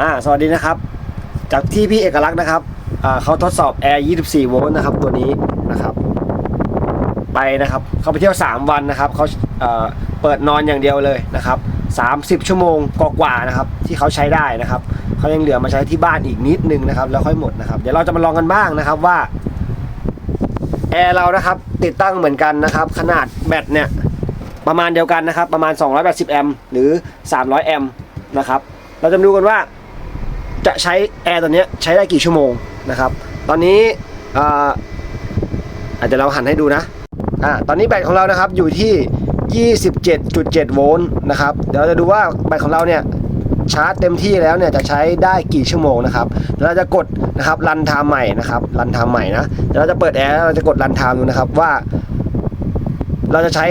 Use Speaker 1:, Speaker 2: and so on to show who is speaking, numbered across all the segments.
Speaker 1: อ่าสวัสดีนะครับ จากที่พี่เอกลักษณ์นะครับอ่าเขาทดสอบแอร์ 24 โวลต์นะครับตัวนี้นะครับ ไปนะครับเขาไปเที่ยว 3 วันนะครับเขาเอ่อเปิดนอนอย่างเดียวเลยนะครับ 30 ชั่วโมงกว่าๆนะครับ ที่เขาใช้ได้นะครับเขายังเหลือมาใช้ที่บ้านอีกนิดนึงนะครับ แล้วค่อยหมดนะครับเดี๋ยวเราจะมาลองกันบ้างนะครับว่าแอร์เรานะครับติดตั้งเหมือนกันนะครับ ขนาดแบตเนี่ยประมาณเดียวกันนะครับ ประมาณ 280 แอมป์หรือ 300 แอมป์นะครับ เราจะดูกันว่า จะใช้แอร์ตัวนี้ใช้ได้กี่ชั่วโมงนะครับ ตอนนี้อาจจะเราหันให้ดูนะอ่าตอนนี้แบตของเรานะครับอยู่ที่ 27.7 โวลต์นะครับ เดี๋ยวเราจะดูว่าแบตของเราเนี่ยชาร์จเต็มที่แล้วเนี่ยจะใช้ได้กี่ชั่วโมงนะครับเราจะกดนะครับรันไทม์ใหม่นะครับรันไทม์ใหม่นะเดี๋ยวเราจะเปิดแอร์เราจะกดรันไทม์ดูนะครับว่า เราจะใช้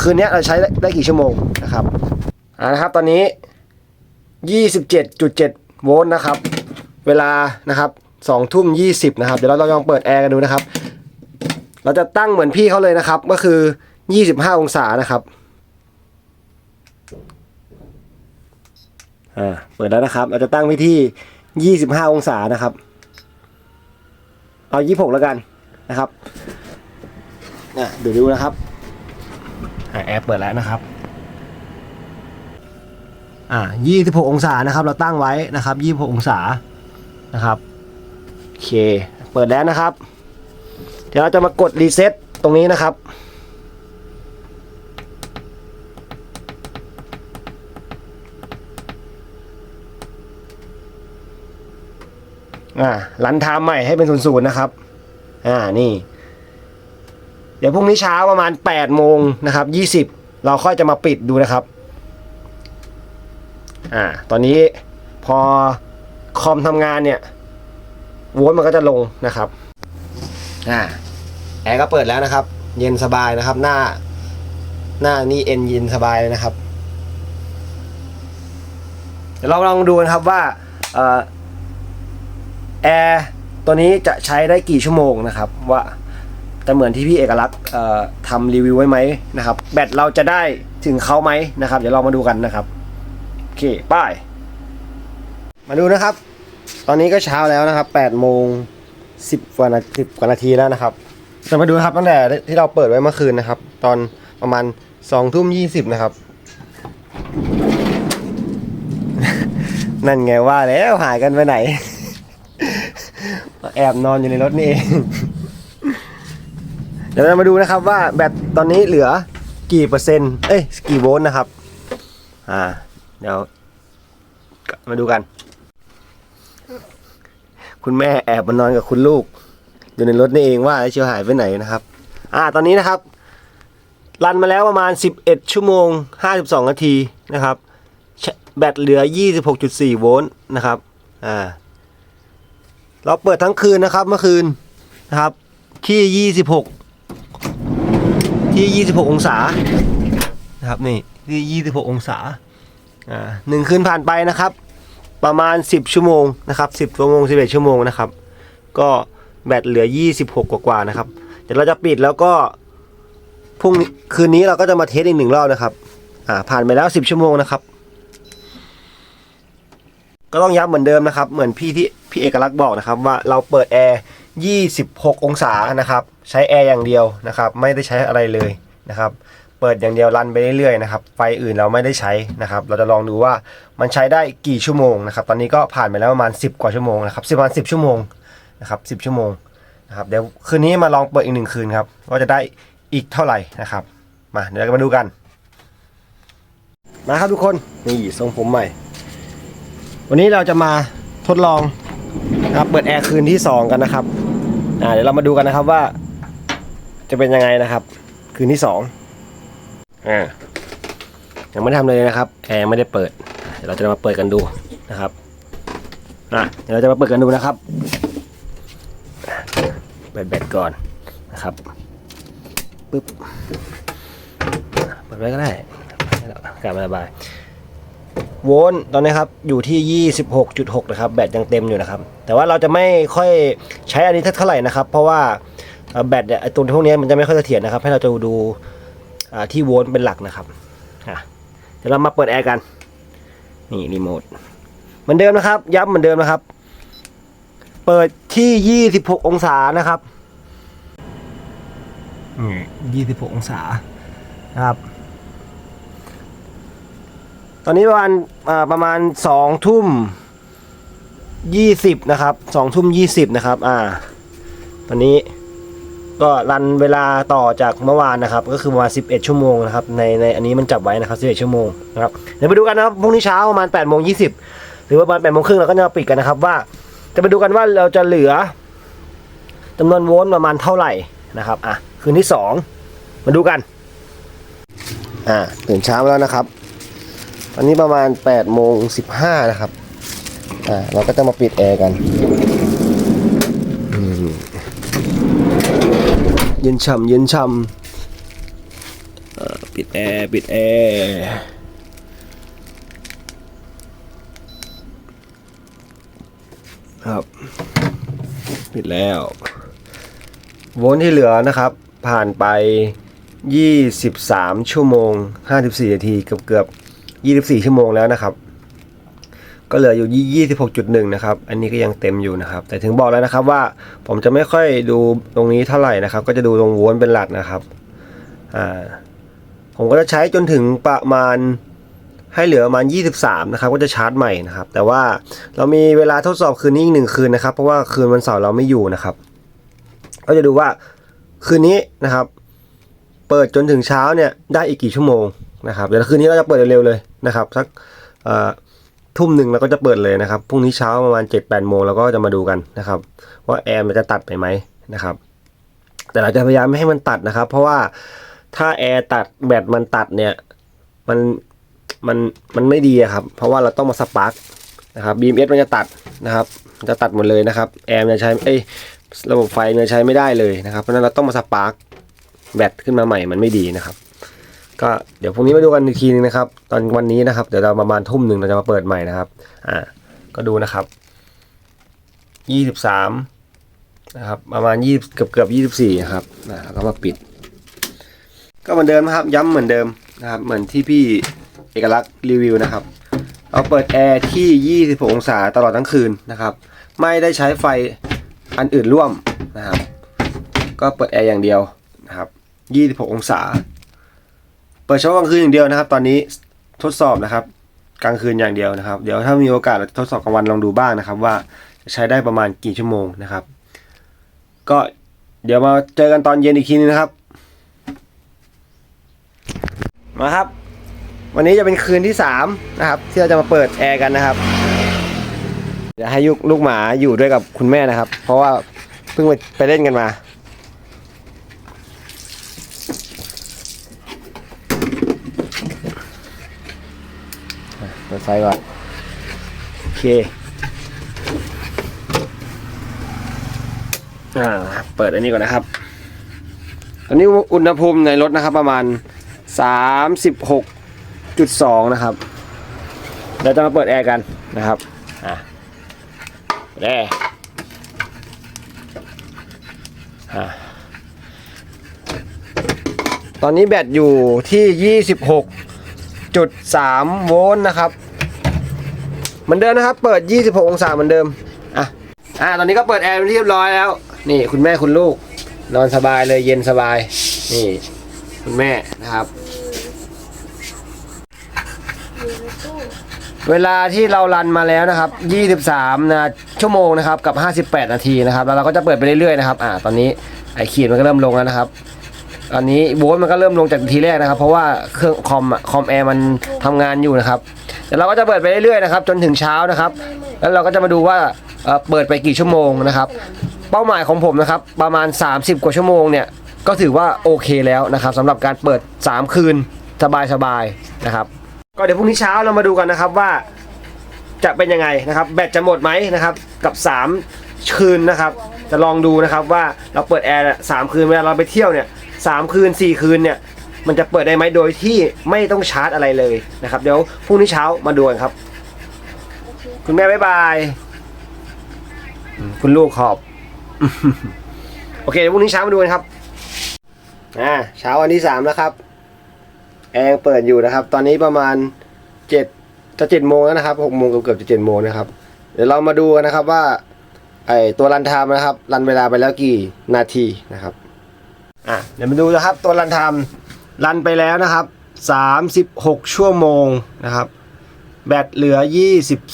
Speaker 1: คืนนี้เราใช้ได้กี่ชั่วโมงนะครับอ่านะครับตอนนี้ 27.7 โวลต์นะครับ เวลานะครับ2ทุ่ม20นะครับ เดี๋ยวเราลองเปิดแอร์กันดูนะครับ เราจะตั้งเหมือนพี่เขาเลยนะครับ ก็คือ25องศานะครับ อ่า เปิดแล้วนะครับ เราจะตั้งไว้ที่25องศานะครับ เอา26แล้วกันนะครับอะเดี๋ยวดูนะครับแอร์เปิดแล้วนะครับ อ่า26 องศานะครับ เราตั้งไว้นะครับ 26 องศานะครับโอเค เปิดแล้วนะครับ เดี๋ยวเราจะมากดรีเซ็ตตรงนี้นะครับอ่ารันไทม์ใหม่ให้เป็นศูนย์นะครับ อ่า นี่ เดี๋ยวพรุ่งนี้เช้าประมาณ8โมงนะครับ20 เราค่อยจะมาปิดดูนะครับ อ่า ตอนนี้พอคอมทำงานเนี่ยโวลต์มันก็จะลงนะครับ อ่า แอร์ก็เปิดแล้วนะครับ เย็นสบายนะครับ หน้า หน้านี่เอ็นเย็นสบายเลยนะครับ เดี๋ยวเราลองดูนะครับว่าเอ่อแอร์ตัวนี้จะใช้ได้กี่ชั่วโมงนะครับ ว่าจะเหมือนที่พี่เอกลักษณ์เอ่อทำรีวิวไว้ไหมนะครับ แบตเราจะได้ถึงเขาไหมนะครับ เดี๋ยวเรามาดูกันนะครับโอ เคป้ายมาดูนะครับ ตอนนี้ก็เช้าแล้วนะครับ8โมง10กว่านาทีกว่านาทีแล้วนะครับจะมาดูครับตั้งแต่ที่เราเปิดไว้เมื่อคืนนะครับ ตอนประมาณ2ทุ่ม20นะครับ นั่นไงว่าแล้วหายกันไปไหน แอบนอนอยู่ในรถนี่เองเดี๋ยวเรามาดูนะครับว่าแบตตอนนี้เหลือกี่เปอร์เซ็นต์ เอ้ย กี่โวลต์นะครับ อ่า เดี๋ยว มาดูกัน คุณแม่แอบมานอนกับคุณลูก อยู่ในรถนี่เองว่าเชียวหายไปไหนนะครับ อ่า ตอนนี้นะครับ รันมาแล้วประมาณ 11 ชั่วโมง 52 นาทีนะครับ แบตเหลือ 26.4 โวลต์นะครับ อ่า เราเปิดทั้งคืนนะครับเมื่อคืนนะครับ ที่ 26 ที่ 26 องศานะครับนี่ที่ 26 องศา อ่าหนึ่งคืนผ่านไปนะครับ ประมาณ 10 ชั่วโมงนะครับ10ชั่วโมง 11 ชั่วโมงนะครับ ก็แบตเหลือ 26 กว่าๆนะครับ เดี๋ยวเราจะปิดแล้วก็พรุ่งคืนนี้เราก็จะมาเทสอีกหนึ่งรอบนะครับ อ่า ผ่านไปแล้ว 10 ชั่วโมงนะครับ ก็ต้องย้ำเหมือนเดิมนะครับ เหมือนพี่ที่พี่เอกลักษณ์บอกนะครับ ว่าเราเปิดแอร์ 26 องศานะครับ ใช้แอร์อย่างเดียวนะครับ ไม่ได้ใช้อะไรเลยนะครับ เปิดอย่างเดียวรันไปเรื่อยๆนะครับไฟอื่นเราไม่ได้ใช้นะครับ เราจะลองดูว่ามันใช้ได้กี่ชั่วโมงนะครับ ตอนนี้ก็ผ่านไปแล้วประมาณ 10 กว่าชั่วโมงนะครับประมาณ10 ชั่วโมงนะครับ10 ชั่วโมงนะครับเดี๋ยวคืนนี้มาลองเปิดอีกหนึ่งคืนครับว่าจะได้อีกเท่าไหร่นะครับ มาเดี๋ยวเรามาดูกัน มาครับทุกคนนี่ทรงผมใหม่ วันนี้เราจะมาทดลองนะครับเปิดแอร์คืนที่ 2 กันนะครับเดี๋ยวเรามาดูกันนะครับว่า จะเป็นยังไงนะครับ คืนที่ 2 อ่ายังไม่ได้ทำเลยนะครับแอร์ไม่ได้เปิดเดี๋ยวเราจะมาเปิดกันดูนะครับอะเดี๋ยวเราจะมาเปิดกันดูนะครับเปิดแบตก่อนนะครับปึ๊บเปิดไว้ก็ได้ให้เราอากาศมันระบายโวลต์ตอนนี้ครับอยู่ที่ 26.6 นะครับ แบตยังเต็มอยู่นะครับ แต่ว่าเราจะไม่ค่อยใช้อันนี้เท่าไหร่นะครับ เพราะว่าเอ่อแบตเนี่ยไอ้ตัวพวกนี้มันจะไม่ค่อยเสถียรนะครับ ให้เราจะดูอ่า ที่โวลต์เป็นหลักนะครับอะเดี๋ยวเรามาเปิดแอร์กัน นี่รีโมทมือนเดิมนะครับ ย้ำเหมือนเดิมนะครับ เปิดที่ 26 องศานะครับนี่26 องศานะครับ ตอนนี้ประมาณอ่าประมาณ2ทุ่ม20นะครับ2ทุ่ม20นะครับ อ่า ตอนนี้ ก็รันเวลาต่อจากเมื่อวานนะครับ ก็คือประมาณ 11 ชั่วโมงนะครับ ในในอันนี้มันจับไว้นะครับ 11 ชั่วโมงนะครับ เดี๋ยวไปดูกันนะครับพรุ่งนี้เช้าประมาณ8โมง20 หรือว่าประมาณ8โมงครึ่งเราก็จะมาปิดกันนะครับ ว่าจะไปดูกันว่าเราจะเหลือจำนวนโวลต์ประมาณเท่าไหร่นะครับอะคืนที่ 2 มาดูกันอ่าตื่นเช้ามาแล้วนะครับตอนนี้ประมาณ8โมง15นะครับอ่าเราก็จะมาปิดแอร์กัน เย็นช่ำเย็นช่ำเอ่อปิดแอร์ปิดแอร์ครับ ปิดแล้ว โวลต์ที่เหลือนะครับ ผ่านไป 23 ชั่วโมง 54 นาทีเกือบเกือบ 24 ชั่วโมงแล้วนะครับ ก็เหลืออยู่ 26.1 นะครับ อันนี้ก็ยังเต็มอยู่นะครับ แต่ถึงบอกแล้วนะครับว่าผมจะไม่ค่อยดูตรงนี้เท่าไหร่นะครับ ก็จะดูตรงวลต์เป็นหลักนะครับ อ่า ผมก็จะใช้จนถึงประมาณให้เหลือประมาณ 23 นะครับ ก็จะชาร์จใหม่นะครับ แต่ว่าเรามีเวลาทดสอบคืนนี้อีกหนึ่งคืนนะครับ เพราะว่าคืนวันเสาร์เราไม่อยู่นะครับ ก็จะดูว่าคืนนี้นะครับ เปิดจนถึงเช้าเนี่ยได้อีกกี่ชั่วโมงนะครับ เดี๋ยวคืนนี้เราจะเปิดเร็วๆเลยนะครับสักเอ่อ ทุ่มหนึ่งเราก็จะเปิดเลยนะครับพรุ่งนี้เช้าประมาณ7จ็ดแปดโมงเราก็จะมาดูกันนะครับ ว่าแอร์มันจะตัดไปไหมนะครับ แต่เราจะพยายามไม่ให้มันตัดนะครับ เพราะว่าถ้าแอร์ตัดแบตมันตัดเนี่ย มันมันมันไม่ดีครับ เพราะว่าเราต้องมาสปาร์กนะครับ BMS มันจะตัดนะครับมันจะตัดหมดเลยนะครับ แอร์มันจะใช้เอ้ยระบบไฟมันจะใช้ไม่ได้เลยนะครับเพราะฉะนั้นเราต้องมาสปาร์กแบตขึ้นมาใหม่มันไม่ดีนะครับ ก็เดี๋ยวพรุ่งนี้มาดูกันอีกทีนึงนะครับ ตอนวันนี้นะครับ เดี๋ยวเราประมาณทุ่มหนึ่งเราจะมาเปิดใหม่นะครับ อ่า ก็ดูนะครับยี่สิบสามนะครับประมาณยี่เกือบเกือบยี่สิบสี่ครับอ่าแล้วก็มาปิด ก็เหมือนเดิมนะครับ ย้ำเหมือนเดิมนะครับ เหมือนที่พี่เอกลักษณ์รีวิวนะครับ เราเปิดแอร์ที่26องศาตลอดทั้งคืนนะครับ ไม่ได้ใช้ไฟอันอื่นร่วมนะครับ ก็เปิดแอร์อย่างเดียวนะครับ26องศา เปิดเฉพาะกลางคืนอย่างเดียวนะครับ ตอนนี้ทดสอบนะครับ กลางคืนอย่างเดียวนะครับ เดี๋ยวถ้ามีโอกาสเราจะทดสอบกลางวันลองดูบ้างนะครับ ว่าจะใช้ได้ประมาณกี่ชั่วโมงนะครับ ก็เดี๋ยวมาเจอกันตอนเย็นอีกทีนึงนะครับ มาครับ วันนี้จะเป็นคืนที่สามนะครับที่เราจะมาเปิดแอร์กันนะครับเดี๋ยวให้ยุกลูกหมาอยู่ด้วยกับคุณแม่นะครับ เพราะว่าเพิ่งไปไปเล่นกันมา เปิดไฟก่อน โอเค อ่า เปิดอันนี้ก่อนนะครับ ตอนนี้อุณหภูมิในรถนะครับ ประมาณ 36.2 นะครับเดี๋ยวจะมาเปิดแอร์กันนะครับ อะเปิดแอร์อะตอนนี้แบตอยู่ที่ 26.3 โวลต์นะครับ เหมือนเดิมนะครับ เปิด 26 องศาเหมือนเดิม อะ อะ ตอนนี้ก็เปิดแอร์เรียบร้อยแล้ว นี่คุณแม่คุณลูก นอนสบายเลยเย็นสบาย นี่ คุณแม่นะครับ เวลาที่เรารันมาแล้วนะครับ 23นะชั่วโมงนะครับ กับ 58 นาทีนะครับ แล้วเราก็จะเปิดไปเรื่อยๆนะครับ อ่าตอนนี้ไอขีดมันก็เริ่มลงแล้วนะครับตอนนี้โวลต์มันก็เริ่มลงจากทีแรกนะครับ เพราะว่าเครื่องคอมอะคอมแอร์มันทำงานอยู่นะครับ เดี๋ยวเราก็จะเปิดไปเรื่อยๆนะครับจนถึงเช้านะครับ แล้วเราก็จะมาดูว่าเอ่อเปิดไปกี่ชั่วโมงนะครับ เป้าหมายของผมนะครับประมาณ 30 กว่าชั่วโมงเนี่ยก็ถือว่าโอเคแล้วนะครับสำหรับการเปิด 3 คืนสบายๆนะครับ ก็เดี๋ยวพรุ่งนี้เช้าเรามาดูกันนะครับว่าจะเป็นยังไงนะครับ แบตจะหมดไหมนะครับกับ 3 คืนนะครับ จะลองดูนะครับว่าเราเปิดแอร์สามคืนเวลาเราไปเที่ยวเนี่ยสามคืน 4 คืนเนี่ย มันจะเปิดได้ไหมโดยที่ไม่ต้องชาร์จอะไรเลยนะครับ เดี๋ยวพรุ่งนี้เช้ามาดูกันครับ คุณแม่บ๊ายบาย คุณลูกขอบ โอเคเดี๋ยวพรุ่งนี้เช้ามาดูกันครับอ่าเช้าวันที่สามแล้วครับ แอร์ยังเปิดอยู่นะครับ ตอนนี้ประมาณเจ็ดจะเจ็ดโมงแล้วนะครับหกโมงเกือบจะเจ็ดโมงนะครับ เดี๋ยวเรามาดูกันนะครับว่าไอตัวรันไทม์นะครับ รันเวลาไปแล้วกี่นาทีนะครับ อะเดี๋ยวมาดูนะครับ ตัวรันไทม์ รันไปแล้วนะครับสามสิบหกชั่วโมงนะครับ แบตเหลือ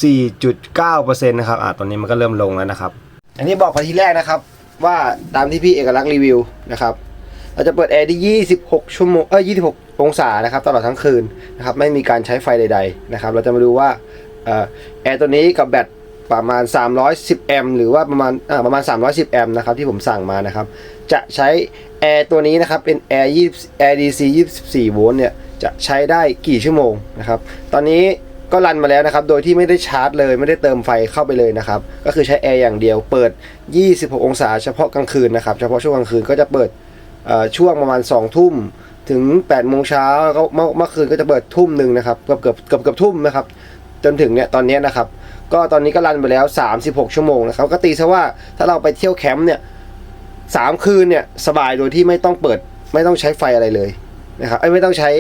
Speaker 1: 24.9%นะครับอะตอนนี้มันก็เริ่มลงแล้วนะครับ อันนี้บอกไปที่แรกนะครับ ว่าตามที่พี่เอกลักษณ์รีวิวนะครับเราจะเปิดแอร์ที่ 26 ชั่วโมง เอ้ย 26 องศานะครับ ตลอดทั้งคืนนะครับ ไม่มีการใช้ไฟใด ๆ นะครับ เราจะมาดูว่าแอร์ตัวนี้กับแบต ประมาณ 310 แอมป์หรือว่าประมาณอ่าประมาณ 310 แอมป์นะครับที่ผมสั่งมานะครับ จะใช้แอร์ตัวนี้นะครับเป็นแอร์20 Air DC 24 โวลต์เนี่ยจะใช้ได้กี่ชั่วโมงนะครับ ตอนนี้ก็รันมาแล้วนะครับ โดยที่ไม่ได้ชาร์จเลย ไม่ได้เติมไฟเข้าไปเลยนะครับ ก็คือใช้แอร์อย่างเดียว เปิด 26 องศาเฉพาะกลางคืนนะครับ เฉพาะช่วงกลางคืนก็จะเปิดช่วงประมาณ2องทุ่มถึง8ปดโมงเช้าแล้วก็เมื่อเมื่อคืนก็จะเปิดทุ่มหนึ่งนะครับ เกือบเกือบเกือบเกือบทุ่มนะครับ จนถึงเนี่ยตอนนี้นะครับ ก็ตอนนี้ก็รันไปแล้ว 36 ชั่วโมงนะครับก็ตีซะว่าถ้าเราไปเที่ยวแคมป์เนี่ยสามคืนเนี่ยสบายโดยที่ไม่ต้องเปิด ไม่ต้องใช้ไฟอะไรเลยนะครับเอ้ไม่ต้องใช้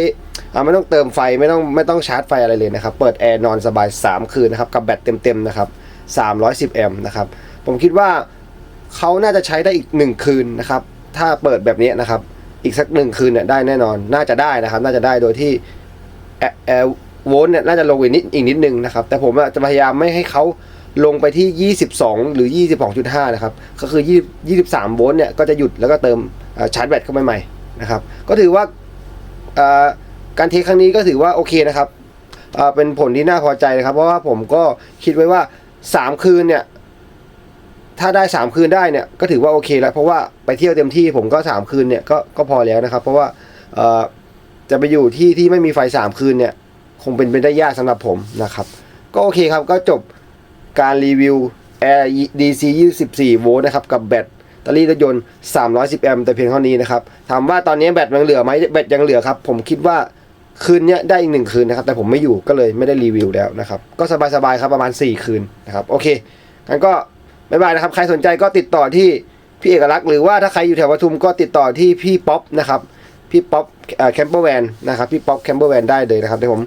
Speaker 1: ไม่ต้องเติมไฟไม่ต้องไม่ต้องชาร์จไฟอะไรเลยนะครับ เปิดแอร์นอนสบาย 3 คืนนะครับกับแบตเต็มๆนะครับ310แอมป์นะครับผมคิดว่าเขาน่าจะใช้ได้อีก 1 คืนนะครับ ถ้าเปิดแบบนี้นะครับ อีกสักหนึ่งคืนเนี่ยได้แน่นอนน่าจะได้นะครับ น่าจะได้โดยที่แอร์ โวลต์เนี่ยน่าจะลงอีกนิดอีกนิดนึงนะครับ แต่ผมจะพยายามไม่ให้เขาลงไปที่ 22 หรือ 22.5 นะครับ ก็คือ 23 โวลต์เนี่ยก็จะหยุดแล้วก็เติมชาร์จแบตเข้าไปใหม่นะครับ ก็ถือว่าการเทคครั้งนี้ก็ถือว่าโอเคนะครับเป็นผลที่น่าพอใจนะครับ เพราะว่าผมก็คิดไว้ว่า 3 คืนเนี่ย ถ้าได้ 3 คืนได้เนี่ยก็ถือว่าโอเคแล้ว เพราะว่าไปเที่ยวเต็มที่ผมก็ 3 คืนเนี่ยก็ก็พอแล้วนะครับ เพราะว่าจะไปอยู่ที่ที่ไม่มีไฟ 3 คืนเนี่ย คงเป็นไปได้ยากสำหรับผมนะครับ ก็โอเคครับก็จบการรีวิว Air DC 24โวลต์นะครับกับแบตเตอรี่รถยนต์ 310 แอมป์แต่เพียงเท่านี้นะครับ ถามว่าตอนนี้แบตยังเหลือไหมแบตยังเหลือครับ ผมคิดว่าคืนนี้ได้อีกหนึ่งคืนนะครับ แต่ผมไม่อยู่ก็เลยไม่ได้รีวิวแล้วนะครับ ก็สบายๆครับประมาณ 4 คืนนะครับ โอเคงั้นก็บ๊ายบายนะครับ ใครสนใจก็ติดต่อที่พี่เอกลักษณ์หรือว่าถ้าใครอยู่แถวปทุมก็ติดต่อที่พี่ป๊อปนะครับ พี่ป๊อป แคมเปอร์แวนนะครับพี่ป๊อปแคมเปอร์แวนได้เลยนะครับเดี๋ยวผม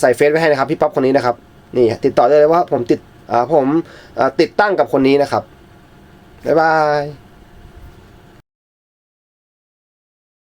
Speaker 1: ใส่เฟซไว้ให้นะครับพี่ป๊อปคนนี้นะครับนี่ติดต่อได้เลยว่าผมติดอ่าผมติดตั้งกับคนนี้นะครับบ๊ายบาย